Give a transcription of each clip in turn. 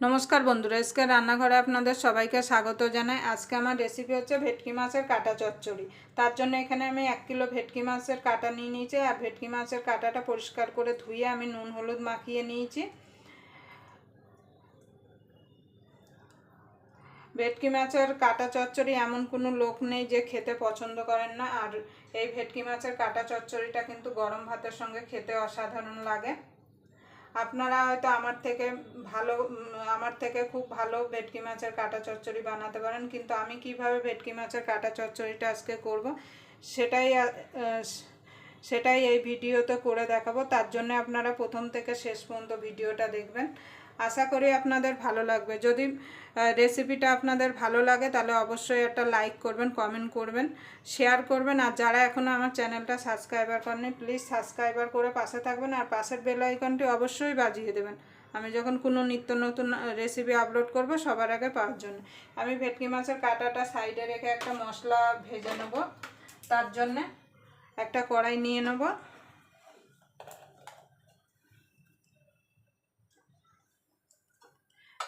নমস্কার বন্ধুরা, আজকে রান্নাঘরে আপনাদের সবাইকে স্বাগত জানাই। আজকে আমার রেসিপি হচ্ছে ভেটকি মাছের কাটা চচ্চড়ি। তার জন্য এখানে আমি এক কিলো ভেটকি মাছের কাটা নিয়ে নিয়েছি আর ভেটকি মাছের কাটাটা পরিষ্কার করে ধুয়ে আমি নুন হলুদ মাখিয়ে নিয়েছি। ভেটকি মাছের কাটা চচ্চড়ি এমন কোনো লোক নেই যে খেতে পছন্দ করেন না। আর এই ভেটকি মাছের কাটা চচ্চড়িটা কিন্তু গরম ভাতের সঙ্গে খেতে অসাধারণ লাগে। আপনারা হয়তো আমার থেকে ভালো, আমার থেকে খুব ভালো ভেটকি মাছের কাটা চচ্চড়ি বানাতে পারেন, কিন্তু আমি কীভাবে ভেটকি মাছের কাটা চচ্চড়িটা আজকে করব সেটাই সেটাই এই ভিডিওতে করে দেখাবো। তার জন্য আপনারা প্রথম থেকে শেষ পর্যন্ত ভিডিওটা দেখবেন। আশা করি আপনাদের ভালো লাগবে। যদি রেসিপিটা আপনাদের ভালো লাগে, তাহলে অবশ্যই একটা লাইক করবেন কমেন্ট করবেন শেয়ার করবেন। আর যারা এখনও আমার চ্যানেলটা সাবস্ক্রাইবার করেনি প্লিজ সাবস্ক্রাইবার করে পাশে থাকবেন আর পাশের বেল আইকনটি অবশ্যই বাজিয়ে দেবেন। আমি যখন কোনো নিত্য নতুন রেসিপি আপলোড করব, সবার আগে পাওয়ার জন্য। আমি ভেটকি মাছের কাঁটাটা সাইডে রেখে একটা মশলা ভেজে নেব। তার জন্যে একটা কড়াই নিয়ে নেব।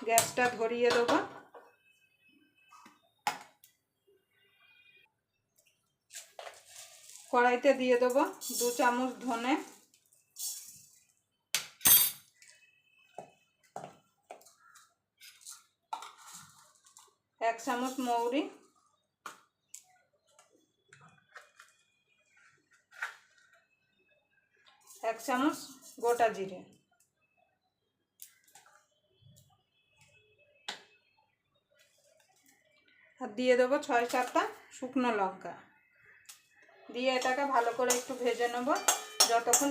গ্যাসটা ধরিয়ে দেবো। কড়াইতে দিয়ে দেবো দু চামচ ধনে। এক চামচ মৌরি। এক চামচ গোটা জিরে। আর দিয়ে দেবো ছয় সাতটা শুকনো লঙ্কা। দিয়ে এটাকে ভালো করে একটু ভেজে নেব। যতক্ষণ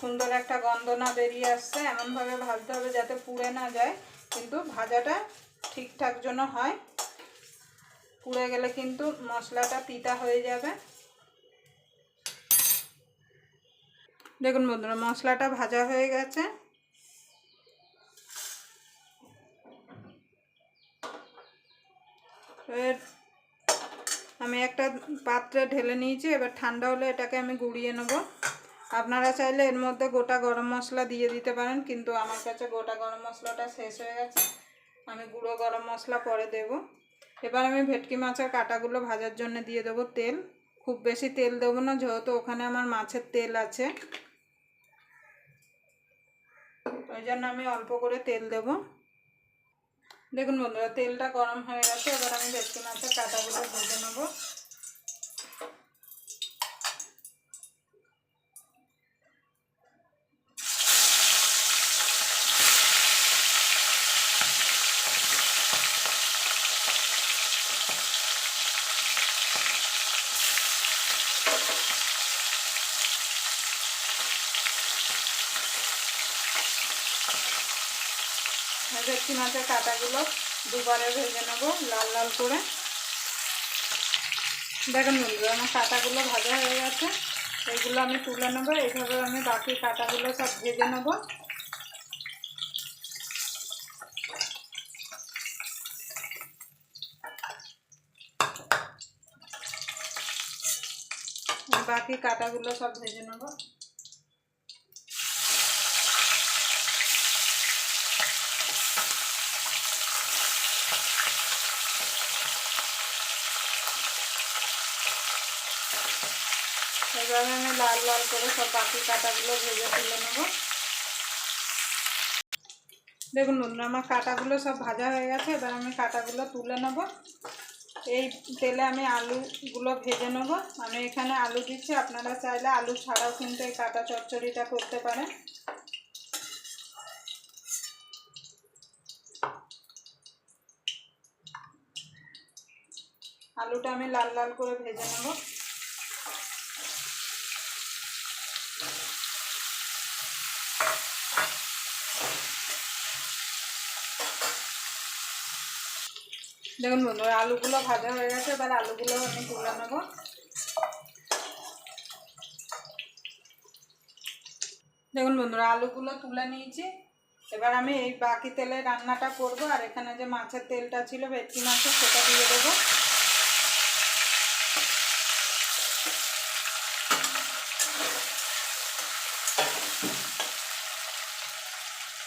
সুন্দর একটা গন্ধ না বেরিয়ে আসছে, এমনভাবে ভাজতে হবে যাতে পুড়ে না যায়। কিন্তু ভাজাটা ঠিকঠাক জন্য হয়। পুড়ে গেলে কিন্তু মশলাটা তিতা হয়ে যাবে। দেখুন বন্ধুরা, মশলাটা ভাজা হয়ে গেছে। এবার আমি একটা পাত্রে ঢেলে নিয়েছি, এবার ঠান্ডা হলে এটাকে আমি গুঁড়িয়ে নেব। আপনারা চাইলে এর মধ্যে গোটা গরম মশলা দিয়ে দিতে পারেন, কিন্তু আমার কাছে গোটা গরম মশলাটা শেষ হয়ে গেছে। আমি গুঁড়ো গরম মশলা পরে দেব। এবার আমি ভেটকি মাছের কাটাগুলো ভাজার জন্য দিয়ে দেবো তেল। খুব বেশি তেল দেবো না, যেহেতু ওখানে আমার মাছের তেল আছে। ওই জন্য আমি অল্প করে তেল দেবো। দেখুন বন্ধুরা তেলটা গরম হয়ে গেছে এবার আমি ভেটকি মাছের কাঁটাগুলো ভেজে নেব। ভেটকি মাছের কাঁটাগুলো দুবারে ভেজে নেব লাল লাল করে। দেখুন বন্ধুরা, আমার কাঁটাগুলো ভাজা হয়ে গেছে। এইগুলো আমি তুলে নেব, এইভাবে আমি বাকি কাঁটাগুলো সব ভেজে নেব। বাকি কাঁটাগুলো সব ভেজে নেব এভাবে আমি লাল লাল করে সব বাকি কাটাগুলো ভেজে তুলে নেব। দেখুন বন্ধুরা, আমার কাটাগুলো সব ভাজা হয়ে গেছে, এবার আমি কাটাগুলো তুলে নেব। এই তেলে আমি আলুগুলো ভেজে নেব। আমি এখানে আলু দিচ্ছি, আপনারা চাইলে আলু ছাড়াও কিন্তু এই কাটা চচ্চড়িটা করতে পারেন। আলুটা আমি লাল লাল করে ভেজে নেব। দেখুন বন্ধুরা আলুগুলো ভাজা হয়ে গেছে, এবার আলুগুলো আমি তুলে নেব। দেখুন বন্ধুরা আলুগুলো তুলে নিয়েছি। এবার আমি এই বাকি তেলে রান্নাটা করব, আর এখানে যে মাছের তেলটা ছিল, ভেটকি মাছের, সেটা দিয়ে দেবো।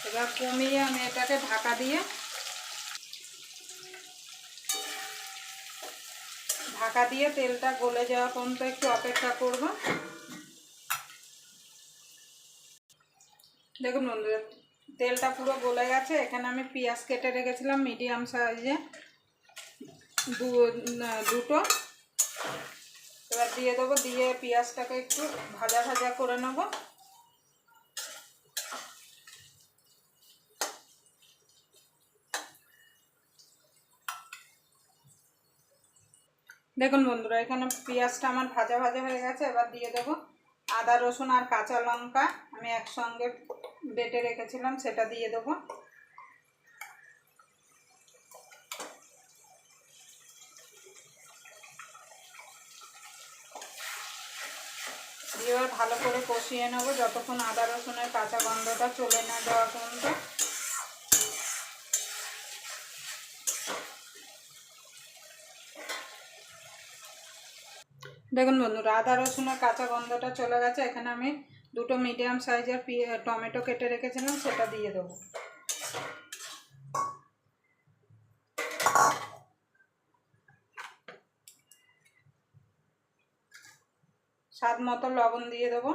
এবার কমিয়ে আমি এটাকে ঢাকা দিয়ে ঢাকা দিয়ে তেলটা গলে যাওয়া পর্যন্ত একটু অপেক্ষা করব। দেখুন বন্ধুরা, তেলটা পুরো গলে গেছে। এখানে আমি পেঁয়াজ কেটে রেখেছিলাম মিডিয়াম সাইজে। দুটো। এবার দিয়ে দেবো, দিয়ে পেঁয়াজটাকে একটু ভাজা ভাজা করে নেব। দেখুন বন্ধুরা, এখানে পেঁয়াজটা আমার ভাজা ভাজা হয়ে গেছে, এবার দিয়ে দেবো আদা, রসুন আর কাঁচা লঙ্কা। আমি একসঙ্গে বেটে রেখেছিলাম, সেটা দিয়ে দেবো। এবার ভালো করে কষিয়ে নেব, যতক্ষণ আদা, রসুনের কাঁচা গন্ধটা চলে না যাওয়া পর্যন্ত। দেখুন বন্ধুরা আদা রসুনের কাঁচা গন্ধটা চলে গেছে। এখানে আমি দুটো মিডিয়াম সাইজের টমেটো কেটে রেখেছিলাম, সেটা দিয়ে দেবো। স্বাদ মতো লবণ দিয়ে দেবো।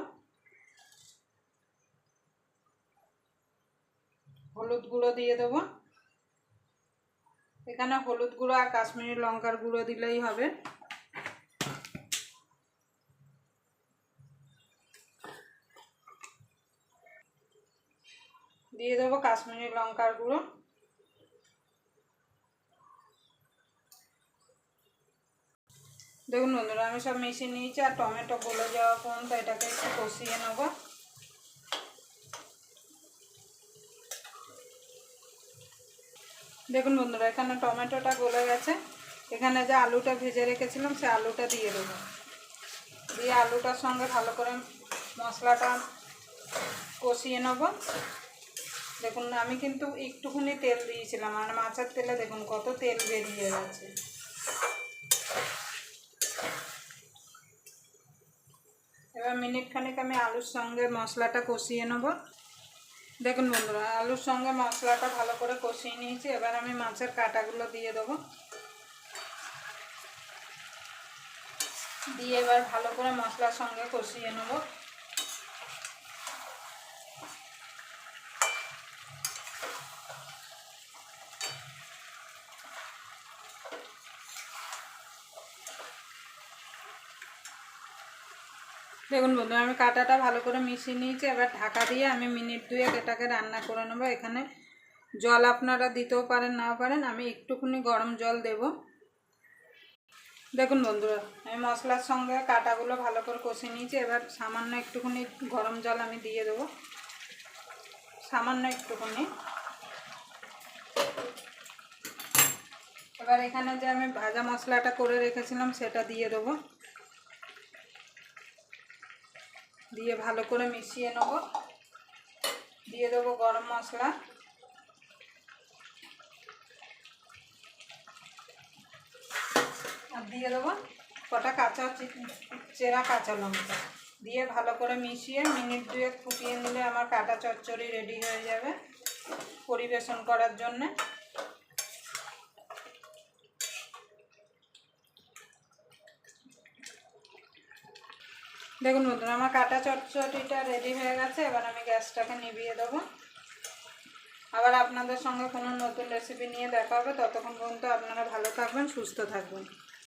হলুদ গুঁড়ো দিয়ে দেবো। এখানে হলুদ গুঁড়ো আর কাশ্মীরি লঙ্কার গুঁড়ো দিলেই হবে। দিয়ে দেবো কাশ্মীরি লঙ্কার গুঁড়ো। দেখুন বন্ধুরা, আমি সব মিশিয়ে নিয়েছি আর টমেটো গলে যাওয়া পর্যন্ত এটাকে একটু কষিয়ে নেব। দেখুন বন্ধুরা, এখানে টমেটোটা গলে গেছে। এখানে যে আলুটা ভেজে রেখেছিলাম, সে আলুটা দিয়ে দেবো। দিয়ে আলুটার সঙ্গে ভালো করে মশলাটা কষিয়ে নেব। দেখুন আমি কিন্তু একটুখানি তেল দিয়েছিলাম, আর মাছের তেলে দেখুন কত তেল বেরিয়ে গেছে। এবার মিনিট খানিক আমি আলুর সঙ্গে মশলাটা কষিয়ে নেব। দেখুন বন্ধুরা, আলুর সঙ্গে মশলাটা ভালো করে কষিয়ে নিয়েছি, এবার আমি মাছের কাটাগুলো দিয়ে দেবো। দিয়ে এবার ভালো করে মশলার সঙ্গে কষিয়ে নেব। দেখুন বন্ধু আমি কাটাটা ভালো করে মিশিয়ে নিয়েছি। এবার ঢাকা দিয়ে আমি মিনিট দুয়েক এটাকে রান্না করে নেব। এখানে জল আপনারা দিতেও পারেন, নাও পারেন। আমি একটুখানি গরম জল দেব। দেখুন বন্ধুরা, আমি মশলার সঙ্গে কাটাগুলো ভালো করে কষে নিয়েছি। এবার সামান্য একটুখানি গরম জল আমি দিয়ে দেবো। সামান্য একটুখানি। এবার এখানে যে আমি ভাজা মশলাটা করে রেখেছিলাম, সেটা দিয়ে দেবো। দিয়ে ভালো করে মিশিয়ে নেব। দিয়ে দেবো গরম মশলা। আর দিয়ে দেবো কটা কাঁচা চেরা কাঁচা লঙ্কা। দিয়ে ভালো করে মিশিয়ে মিনিট দুয়েক ফুটিয়ে নিলে আমার কাটা চচ্চড়ি রেডি হয়ে যাবে পরিবেশন করার জন্যে। দেখুন বন্ধুরা, আমার কাটা চটচটিটা রেডি হয়ে গেছে, এবার আমি গ্যাসটাকে নিভিয়ে দেবো। আবার আপনাদের সঙ্গে কোনো নতুন রেসিপি নিয়ে দেখা হবে ততক্ষণ পর্যন্ত আপনারা ভালো থাকবেন, সুস্থ থাকবেন।